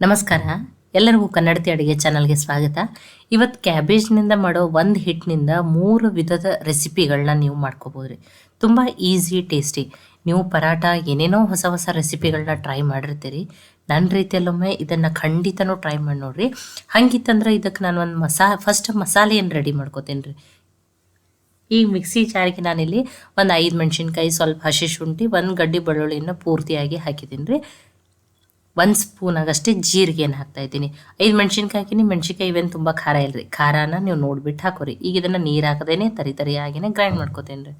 ನಮಸ್ಕಾರ. ಎಲ್ಲರಿಗೂ ಕನ್ನಡತಿ ಅಡುಗೆ ಚಾನಲ್ಗೆ ಸ್ವಾಗತ. ಇವತ್ತು ಕ್ಯಾಬೇಜ್ನಿಂದ ಮಾಡೋ ಒಂದು ಹಿಟ್ಟಿನಿಂದ ಮೂರು ವಿಧದ ರೆಸಿಪಿಗಳನ್ನ ನೀವು ಮಾಡ್ಕೋಬೋದು ತುಂಬ ಈಸಿ, ಟೇಸ್ಟಿ. ನೀವು ಪರಾಟ ಏನೇನೋ ಹೊಸ ಹೊಸ ರೆಸಿಪಿಗಳನ್ನ ಟ್ರೈ ಮಾಡಿರ್ತೀರಿ. ನನ್ನ ರೀತಿಯಲ್ಲೊಮ್ಮೆ ಇದನ್ನು ಖಂಡಿತನೂ ಟ್ರೈ ಮಾಡಿ ನೋಡ್ರಿ. ಹಂಗಿತ್ತಂದ್ರೆ ಇದಕ್ಕೆ ನಾನು ಒಂದು ಮಸಾ ಫಸ್ಟ್ ಮಸಾಲೆಯನ್ನು ರೆಡಿ ಮಾಡ್ಕೋತೀನಿ ರೀ ಈ ಮಿಕ್ಸಿ ಜಾರಿಗೆ ನಾನಿಲ್ಲಿ ಒಂದು ಐದು ಮೆಣಸಿನ್ಕಾಯಿ, ಸ್ವಲ್ಪ ಹಸಿ ಶುಂಠಿ, ಒಂದು ಗಡ್ಡಿ ಬೆಳ್ಳುಳ್ಳಿಯನ್ನು ಪೂರ್ತಿಯಾಗಿ ಹಾಕಿದ್ದೀನಿ ರೀ ಒಂದು ಸ್ಪೂನ್ ಆಗಷ್ಟೇ ಜೀರಿಗೆನ ಹಾಕ್ತಾ ಇದ್ದೀನಿ. ಐದು ಮೆಣಸಿನ್ಕಾಯಿ ಹಾಕಿನಿ ಮೆಣಸಿನ್ಕಾಯಿ ಇವೇನು ತುಂಬ ಖಾರ ಇಲ್ರಿ. ಖಾರನ ನೀವು ನೋಡ್ಬಿಟ್ಟು ಹಾಕೋರಿ. ಈಗ ಇದನ್ನು ನೀರು ಹಾಕದೇನೆ ತರಿ ತರಿಯಾಗಿನೇ ಗ್ರೈಂಡ್ ಮಾಡ್ಕೋತೀನಿ ರೀ.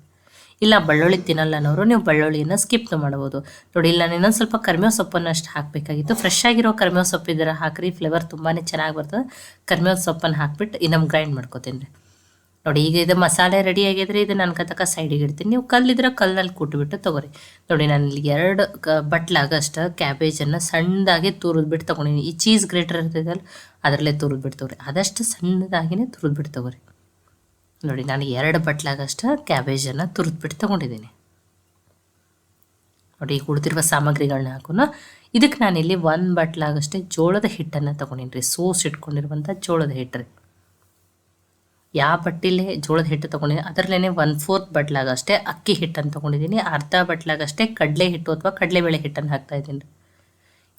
ಇಲ್ಲ ಬಳ್ಳುಳ್ಳಿ ತಿನ್ನಲ್ಲ ಅನ್ನೋರು, ನೀವು ಬಳ್ಳುಳ್ಳಿಯನ್ನು ಸ್ಕಿಪ್ ಮಾಡ್ಬೋದು. ನೋಡಿ, ಇಲ್ಲ ನಾನು ಇನ್ನೊಂದು ಸ್ವಲ್ಪ ಕರ್ಮೇವ್ ಸೊಪ್ಪನ್ನು ಅಷ್ಟು ಹಾಕಬೇಕಾಗಿತ್ತು. ಫ್ರೆಶ್ ಆಗಿರೋ ಕರ್ಮೇವ್ ಸೊಪ್ಪಿದ್ರೆ ಹಾಕ್ರಿ ಫ್ಲೇವರ್ ತುಂಬಾ ಚೆನ್ನಾಗಿ ಬರ್ತದೆ. ಕರಿಮೇವು ಸೊಪ್ಪನ್ನು ಹಾಕ್ಬಿಟ್ಟು ಇನ್ನೊಮ್ಮೆ ಗ್ರೈಂಡ್ ಮಾಡ್ಕೋತೀನಿ ರೀ. ನೋಡಿ, ಈಗ ಇದು ಮಸಾಲೆ ರೆಡಿ ಆಗಿದ್ರೆ ಇದು ನನ್ನ ಕತಕ ಸೈಡಿಗೆ ಇಡ್ತೀನಿ. ನೀವು ಕಲ್ಲಿದ್ರೆ ಕಲ್ಲಲ್ಲಿ ಕುಟ್ಬಿಟ್ಟು ತೊಗೊರಿ. ನೋಡಿ, ನಾನು ಇಲ್ಲಿ ಎರಡು ಕ ಬಟ್ಲಾಗಷ್ಟು ಕ್ಯಾಬೇಜನ್ನು ಸಣ್ಣದಾಗಿ ತುರಿದ್ಬಿಟ್ಟು ತೊಗೊಂಡಿನಿ. ಈ ಚೀಸ್ ಗ್ರೇಟರ್ ಇರ್ತೈತಲ್ಲ, ಅದರಲ್ಲೇ ತುರಿದ್ಬಿಟ್ಟು ತೊಗೊರಿ. ಅದಷ್ಟು ಸಣ್ಣದಾಗಿನೇ ತುರಿದ್ಬಿಟ್ಟು ತೊಗೊರಿ. ನೋಡಿ, ನಾನು ಎರಡು ಬಟ್ಲಾಗಷ್ಟು ಕ್ಯಾಬೇಜನ್ನು ತುರಿದ್ಬಿಟ್ಟು ತೊಗೊಂಡಿದ್ದೀನಿ. ನೋಡಿ, ಈಗ ಉಳಿದಿರುವ ಸಾಮಗ್ರಿಗಳನ್ನ ಹಾಕೋಣ ಇದಕ್ಕೆ ನಾನಿಲ್ಲಿ ಒಂದು ಬಟ್ಲಾಗಷ್ಟೇ ಜೋಳದ ಹಿಟ್ಟನ್ನು ತೊಗೊಂಡಿನಿ ರೀ ಸೋಸ್ ಇಟ್ಕೊಂಡಿರುವಂಥ ಜೋಳದ ಹಿಟ್ಟು ರೀ. ಯಾವ ಬಟ್ಟಿಲಿ ಜೋಳದ ಹಿಟ್ಟು ತೊಗೊಂಡಿದ್ದೀನಿ ಅದರಲ್ಲೇ ಒನ್ ಫೋರ್ತ್ ಬಟ್ಲಾಗಷ್ಟೇ ಅಕ್ಕಿ ಹಿಟ್ಟನ್ನು ತೊಗೊಂಡಿದ್ದೀನಿ, ಅರ್ಧ ಬಟ್ಲಾಗಷ್ಟೇ ಕಡಲೆ ಹಿಟ್ಟು ಅಥವಾ ಕಡಲೆ ಬೇಳೆ ಹಿಟ್ಟನ್ನು ಹಾಕ್ತಾಯಿದ್ದೀನಿ ರೀ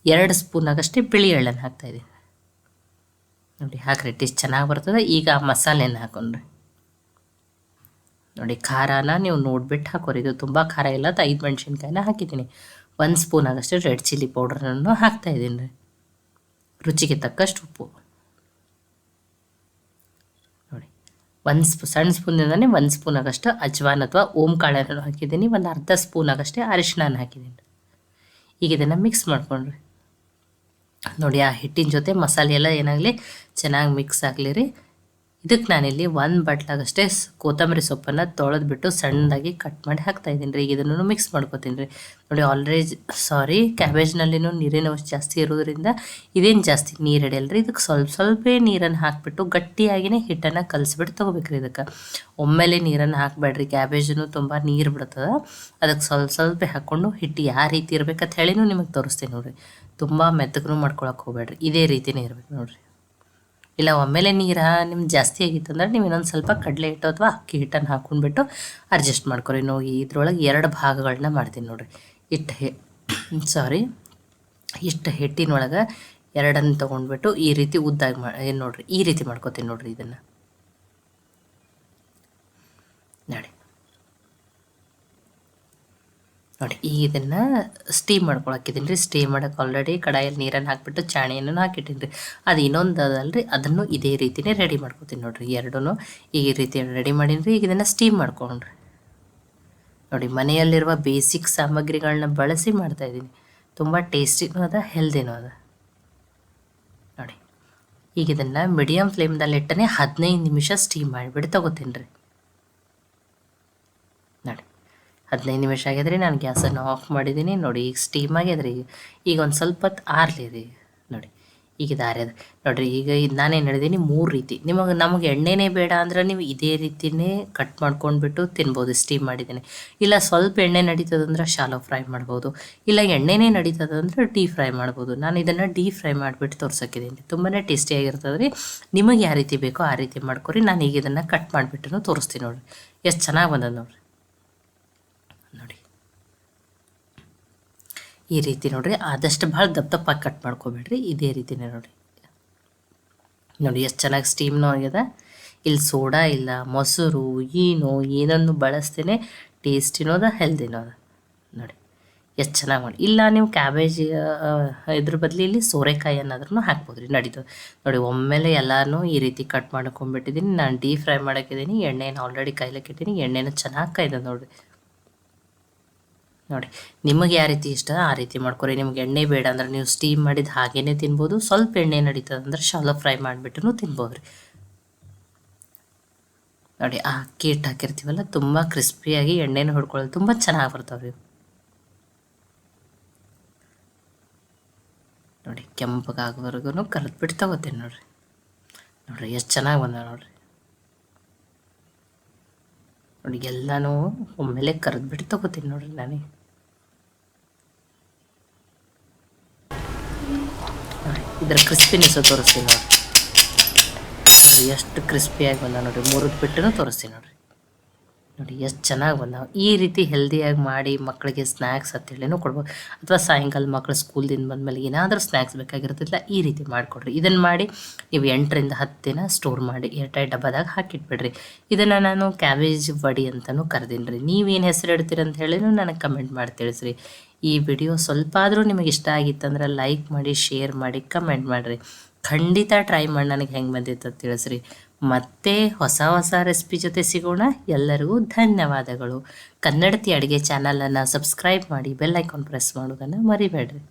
ಎರಡು ಸ್ಪೂನಾಗಷ್ಟೇ ಬಿಳಿ ಎಳ್ಳನ್ನು ಹಾಕ್ತಾಯಿದ್ದೀನಿ ನೋಡಿ, ಹಾಕ್ರಿ ಟೇಸ್ಟ್ ಚೆನ್ನಾಗಿ ಬರ್ತದೆ. ಈಗ ಮಸಾಲೆನ ಹಾಕೊಂಡ್ರಿ. ನೋಡಿ, ಖಾರನ ನೀವು ನೋಡ್ಬಿಟ್ಟು ಹಾಕೋರಿ. ಇದು ತುಂಬ ಖಾರ ಇಲ್ಲ ಅದು ಐದು ಮೆಣಸಿನ್ಕಾಯಿನ ಹಾಕಿದ್ದೀನಿ. ಒಂದು ಸ್ಪೂನ್ ಆಗಷ್ಟೇ ರೆಡ್ ಚಿಲ್ಲಿ ಪೌಡ್ರನ್ನೂ ಹಾಕ್ತಾ ಇದ್ದೀನಿ. ರೀ ರುಚಿಗೆ ತಕ್ಕಷ್ಟು ಉಪ್ಪು ನೋಡಿ ಒಂದು ಸ್ಪೂ, ಸಣ್ಣ ಸ್ಪೂನಿಂದನೇ ಒಂದು ಸ್ಪೂನ್ ಆಗಷ್ಟು ಅಜ್ವಾನ್ ಅಥವಾ ಓಂ ಕಾಳನ್ನು ಹಾಕಿದ್ದೀನಿ, ಒಂದು ಅರ್ಧ ಸ್ಪೂನ್ ಆಗಷ್ಟೇ ಅರಿಶಿನ ಹಾಕಿದ್ದೀನಿ. ಈಗ ಇದನ್ನು ಮಿಕ್ಸ್ ಮಾಡಿಕೊಂಡ್ರಿ. ನೋಡಿ, ಆ ಹಿಟ್ಟಿನ ಜೊತೆ ಮಸಾಲೆ ಎಲ್ಲ ಏನಾಗಲಿ ಚೆನ್ನಾಗಿ ಮಿಕ್ಸ್ ಆಗಲಿ ರೀ. ಇದಕ್ಕೆ ನಾನಿಲ್ಲಿ ಒಂದು ಬಟ್ಲಾಗಷ್ಟೇ ಕೊತ್ತಂಬರಿ ಸೊಪ್ಪನ್ನು ತೊಳೆದ್ಬಿಟ್ಟು ಸಣ್ಣದಾಗಿ ಕಟ್ ಮಾಡಿ ಹಾಕ್ತಾ ಇದ್ದೀನಿ ರೀ. ಇದನ್ನು ಮಿಕ್ಸ್ ಮಾಡ್ಕೊತೀನಿ ರೀ. ನೋಡಿ ಆಲ್ರೆಡಿ ಸಾರಿ ಕ್ಯಾಬೇಜ್ನಲ್ಲಿನೂ ನೀರಿನ ಅಂಶ ಜಾಸ್ತಿ ಇರೋದ್ರಿಂದ ಇದೇನು ಜಾಸ್ತಿ ನೀರು ಹಿಡಿಯಲ್ಲ ರೀ ಇದಕ್ಕೆ ಸ್ವಲ್ಪ ಸ್ವಲ್ಪ ನೀರನ್ನು ಹಾಕಿಬಿಟ್ಟು ಗಟ್ಟಿಯಾಗಿಯೇ ಹಿಟ್ಟನ್ನು ಕಲಿಸ್ಬಿಟ್ಟು ತೊಗೋಬೇಕ್ರಿ ಇದಕ್ಕೆ. ಒಮ್ಮೆಲೆ ನೀರನ್ನು ಹಾಕಬೇಡ್ರಿ. ಕ್ಯಾಬೇಜನ್ನು ತುಂಬ ನೀರು ಬಿಡ್ತದೆ. ಅದಕ್ಕೆ ಸ್ವಲ್ಪ ಸ್ವಲ್ಪ ಹಾಕ್ಕೊಂಡು ಹಿಟ್ಟು ಯಾವ ರೀತಿ ಇರ್ಬೇಕಂತ ಹೇಳಿನೂ ನಿಮಗೆ ತೋರಿಸ್ತೀನಿ ನೋಡಿರಿ. ತುಂಬ ಮೆತ್ತಗೂ ಮಾಡ್ಕೊಳಕ್ಕೆ ಹೋಗ್ಬೇಡ್ರಿ. ಇದೇ ರೀತಿನೇ ಇರ್ಬೇಕು ನೋಡಿರಿ. ಇಲ್ಲ, ಒಮ್ಮೆಲೆ ನೀರು ನಿಮ್ಗೆ ಜಾಸ್ತಿ ಆಗಿತ್ತು ಅಂದ್ರೆ ನೀವು ಇನ್ನೊಂದು ಸ್ವಲ್ಪ ಕಡಲೆ ಹಿಟ್ಟು ಅಥವಾ ಅಕ್ಕಿ ಹಿಟ್ಟನ್ನು ಹಾಕೊಂಡ್ಬಿಟ್ಟು ಅಡ್ಜಸ್ಟ್ ಮಾಡ್ಕೊರಿ ನೋಡಿ ಇದ್ರೊಳಗೆ ಎರಡು ಭಾಗಗಳನ್ನ ಮಾಡ್ತೀನಿ ನೋಡಿರಿ. ಇಟ್ಟು ಹೆ ಸಾರಿ ಇಷ್ಟು ಹಿಟ್ಟಿನೊಳಗೆ ಎರಡನ್ನು ತೊಗೊಂಡ್ಬಿಟ್ಟು ಈ ರೀತಿ ಉದ್ದಾಗಿ ಮಾ, ಏನು ನೋಡಿರಿ, ಈ ರೀತಿ ಮಾಡ್ಕೊತೀನಿ ನೋಡಿರಿ ಇದನ್ನು ನೋಡಿ ನೋಡಿ ಈಗ ಇದನ್ನು ಸ್ಟೀಮ್ ಮಾಡ್ಕೊಳಕ್ಕಿದ್ದೀನಿ ರೀ ಸ್ಟೀಮ್ ಮಾಡೋಕೆ ಆಲ್ರೆಡಿ ಕಡಾಯಲ್ಲಿ ನೀರನ್ನು ಹಾಕಿಬಿಟ್ಟು ಚಾಣಿಯನ್ನು ಹಾಕಿಟ್ಟಿನಿ ರೀ ಅದು ಇನ್ನೊಂದು ಅದಲ್ರಿ, ಅದನ್ನು ಇದೇ ರೀತಿನೇ ರೆಡಿ ಮಾಡ್ಕೊತೀನಿ ನೋಡಿರಿ. ಎರಡೂ ಈ ರೀತಿ ರೆಡಿ ಮಾಡೀನಿ ರೀ ಈಗ ಇದನ್ನು ಸ್ಟೀಮ್ ಮಾಡ್ಕೊಂಡ್ರಿ. ನೋಡಿ, ಮನೆಯಲ್ಲಿರುವ ಬೇಸಿಕ್ ಸಾಮಗ್ರಿಗಳನ್ನ ಬಳಸಿ ಮಾಡ್ತಾಯಿದ್ದೀನಿ ತುಂಬ ಟೇಸ್ಟಿನೂ ಅದ ಹೆಲ್ದಿನೂ ಅದ. ನೋಡಿ ಈಗ ಇದನ್ನು ಮೀಡಿಯಮ್ ಫ್ಲೇಮ್ದಲ್ಲಿ ಇಟ್ಟನೆ ಹದಿನೈದು ನಿಮಿಷ ಸ್ಟೀಮ್ ಮಾಡಿಬಿಟ್ಟು ತೊಗೋತೀನಿ ರೀ ನೋಡಿ ಹದಿನೈದು ನಿಮಿಷ ಆಗ್ಯದ್ರಿ ನಾನು ಗ್ಯಾಸನ್ನು ಆಫ್ ಮಾಡಿದ್ದೀನಿ ನೋಡಿ, ಈಗ ಸ್ಟೀಮ್ ಆಗ್ಯದ್ರಿ ಈಗ ಒಂದು ಸ್ವಲ್ಪ ಹೊತ್ತು ರೀ. ನೋಡಿ, ಈಗ ಇದು ಆರ್ಯದ. ನೋಡಿರಿ, ಈಗ ಇದು ನಾನೇನು ಹೇಳಿದ್ದೀನಿ ಮೂರು ರೀತಿ. ನಿಮಗೆ, ನಮಗೆ ಎಣ್ಣೆನೇ ಬೇಡ ಅಂದ್ರೆ ನೀವು ಇದೇ ರೀತಿನೇ ಕಟ್ ಮಾಡ್ಕೊಂಡ್ಬಿಟ್ಟು ತಿನ್ಬೋದು ಸ್ಟೀಮ್ ಮಾಡಿದ್ದೀನಿ ಇಲ್ಲ ಸ್ವಲ್ಪ ಎಣ್ಣೆ ನಡೀತದಂದ್ರೆ ಶಾಲೋ ಫ್ರೈ ಮಾಡ್ಬೋದು. ಇಲ್ಲ ಎಣ್ಣೆನೇ ನಡೀತದಂದ್ರೆ ಡೀಪ್ ಫ್ರೈ ಮಾಡ್ಬೋದು. ನಾನು ಇದನ್ನು ಡೀಪ್ ಫ್ರೈ ಮಾಡಿಬಿಟ್ಟು ತೋರ್ಸೋಕ್ಕಿದ್ದೀನಿ. ತುಂಬಾ ಟೇಸ್ಟಿಯಾಗಿರ್ತದೆ ರೀ ನಿಮಗೆ ಯಾವ ರೀತಿ ಬೇಕೋ ಆ ರೀತಿ ಮಾಡ್ಕೊರಿ. ನಾನು ಈಗ ಇದನ್ನು ಕಟ್ ಮಾಡಿಬಿಟ್ಟು ತೋರಿಸ್ತೀನಿ ನೋಡಿರಿ. ಎಷ್ಟು ಚೆನ್ನಾಗಿ ಬಂದದ ನೋಡಿರಿ ನೋಡಿ ಈ ರೀತಿ ನೋಡ್ರಿ, ಆದಷ್ಟು ಭಾಳ ದಪ್ಪ ದಪ್ಪಾಗಿ ಕಟ್ ಮಾಡ್ಕೊಬೇಡ್ರಿ, ಇದೇ ರೀತಿನೇ ನೋಡಿ ನೋಡಿ, ಎಷ್ಟು ಚೆನ್ನಾಗಿ ಸ್ಟೀಮ್ನೂ ಆಗ್ಯದ. ಇಲ್ಲಿ ಸೋಡಾ ಇಲ್ಲ, ಮೊಸರು ಏನು ಏನನ್ನು ಬಳಸ್ತೇನೆ ಟೇಸ್ಟಿನೋದ ಅದ ಹೆಲ್ದಿನೋ ಅದ. ನೋಡಿ, ಎಷ್ಟು ಚೆನ್ನಾಗಿ ಮಾಡಿ. ಇಲ್ಲ, ನೀವು ಕ್ಯಾಬೇಜ್ ಇದ್ರ ಬದಲಿ ಇಲ್ಲಿ ಸೋರೆಕಾಯಿ ಅನ್ನೋದ್ರೂ ಹಾಕ್ಬೋದು ರೀ ನಡೀತದೆ. ನೋಡಿ, ಒಮ್ಮೆಲೆ ಎಲ್ಲನೂ ಈ ರೀತಿ ಕಟ್ ಮಾಡ್ಕೊಂಡ್ಬಿಟ್ಟಿದ್ದೀನಿ ನಾನು ಡೀಪ್ ಫ್ರೈ ಮಾಡೋಕ್ಕಿದ್ದೀನಿ ಎಣ್ಣೆನ ಆಲ್ರೆಡಿ ಕೈಲಕ್ಕೆ ಇಟ್ಟಿನಿ ಎಣ್ಣೆನ ಚೆನ್ನಾಗಿ ಕಾಯ್ದೆ ನೋಡಿರಿ. ನೋಡಿ, ನಿಮಗೆ ಯಾವ ರೀತಿ ಇಷ್ಟ ಆ ರೀತಿ ಮಾಡ್ಕೊರಿ. ನಿಮ್ಗೆ ಎಣ್ಣೆ ಬೇಡ ಅಂದ್ರೆ ನೀವು ಸ್ಟೀಮ್ ಮಾಡಿದ ಹಾಗೇನೆ ತಿನ್ಬೋದು, ಸ್ವಲ್ಪ ಎಣ್ಣೆ ನಡೀತದೆ ಅಂದ್ರೆ ಶಾಲೋ ಫ್ರೈ ಮಾಡಿಬಿಟ್ಟು ತಿನ್ಬೋದು ರೀ ನೋಡಿ, ಆ ಅಕ್ಕಿ ಹಿಟ್ಟು ಹಾಕಿರ್ತೀವಲ್ಲ, ತುಂಬ ಕ್ರಿಸ್ಪಿಯಾಗಿ ಎಣ್ಣೆನ ಹೊಡ್ಕೊಳ್ಳೋದು ತುಂಬ ಚೆನ್ನಾಗಿ ಬರ್ತಾವ್ರಿ ನೋಡಿ ಕೆಂಪಗಾಗೋವರೆಗೂ ಕರೆದ್ಬಿಟ್ಟು ತಗೋತೀನಿ ನೋಡ್ರಿ. ನೋಡ್ರಿ, ಎಷ್ಟು ಚೆನ್ನಾಗಿ ಬಂದ ನೋಡ್ರಿ. ನೋಡಿ, ಎಲ್ಲನೂ ಒಮ್ಮೆಲೆ ಕರೆದ್ಬಿಟ್ಟು ತಗೋತೀನಿ ನೋಡ್ರಿ ನನಗೆ ನೋಡಿ ಇದರ ಕ್ರಿಸ್ಪಿನೆಸ್ ತೋರಿಸ್ತೀನಿ ನೋಡಿ ನೋಡಿ ಎಷ್ಟು ಕ್ರಿಸ್ಪಿಯಾಗಿ ಬಂದ ನೋಡ್ರಿ. ಮೂರದ್ದು ಬಿಟ್ಟು ತೋರಿಸ್ತೀನಿ ನೋಡಿರಿ. ನೋಡಿ ಎಷ್ಟು ಚೆನ್ನಾಗಿ ಬಂದಾವೆ. ಈ ರೀತಿ ಹೆಲ್ದಿಯಾಗಿ ಮಾಡಿ ಮಕ್ಕಳಿಗೆ ಸ್ನ್ಯಾಕ್ಸ್ ಅಂತೇಳಿನೂ ಕೊಡ್ಬೋದು. ಅಥವಾ ಸಾಯಂಕಾಲ ಮಕ್ಕಳು ಸ್ಕೂಲ್ದಿಂದ ಬಂದಮೇಲೆ ಏನಾದರೂ ಸ್ನ್ಯಾಕ್ಸ್ ಬೇಕಾಗಿರೋದಿಲ್ಲ ಈ ರೀತಿ ಮಾಡಿಕೊಡ್ರಿ. ಇದನ್ನು ಮಾಡಿ ನೀವು ಎಂಟರಿಂದ ಹತ್ತು ದಿನ ಸ್ಟೋರ್ ಮಾಡಿ ಏರ್ಟೈಟ್ ಡಬ್ಬದಾಗ ಹಾಕಿಟ್ಬಿಡ್ರಿ. ಇದನ್ನು ನಾನು ಕ್ಯಾಬೇಜ್ ವಡಿ ಅಂತಲೂ ಕರೆದೀನಿ ರೀ ನೀವೇನು ಹೆಸರು ಇಡ್ತೀರಿ ಅಂತ ಹೇಳಿನೂ ನನಗೆ ಕಮೆಂಟ್ ಮಾಡಿ ತಿಳಿಸ್ರಿ. ಈ ವಿಡಿಯೋ ಸ್ವಲ್ಪ ಆದರೂ ನಿಮಗೆ ಇಷ್ಟ ಆಗಿತ್ತಂದ್ರೆ ಲೈಕ್ ಮಾಡಿ ಶೇರ್ ಮಾಡಿ ಕಮೆಂಟ್ ಮಾಡಿರಿ. ಖಂಡಿತ ಟ್ರೈ ಮಾಡಿ, ನನಗೆ ಹೆಂಗೆ ಬಂದಿತ್ತು ತಿಳಿಸ್ರಿ. ಮತ್ತೆ ಹೊಸ ಹೊಸ ರೆಸಿಪಿ ಜೊತೆ ಸಿಗೋಣ. ಎಲ್ಲರಿಗೂ ಧನ್ಯವಾದಗಳು. ಕನ್ನಡತಿ ಅಡುಗೆ ಚಾನಲನ್ನು ಸಬ್ಸ್ಕ್ರೈಬ್ ಮಾಡಿ ಬೆಲ್ ಐಕಾನ್ ಪ್ರೆಸ್ ಮಾಡೋದನ್ನು ಮರಿಬೇಡ್ರಿ.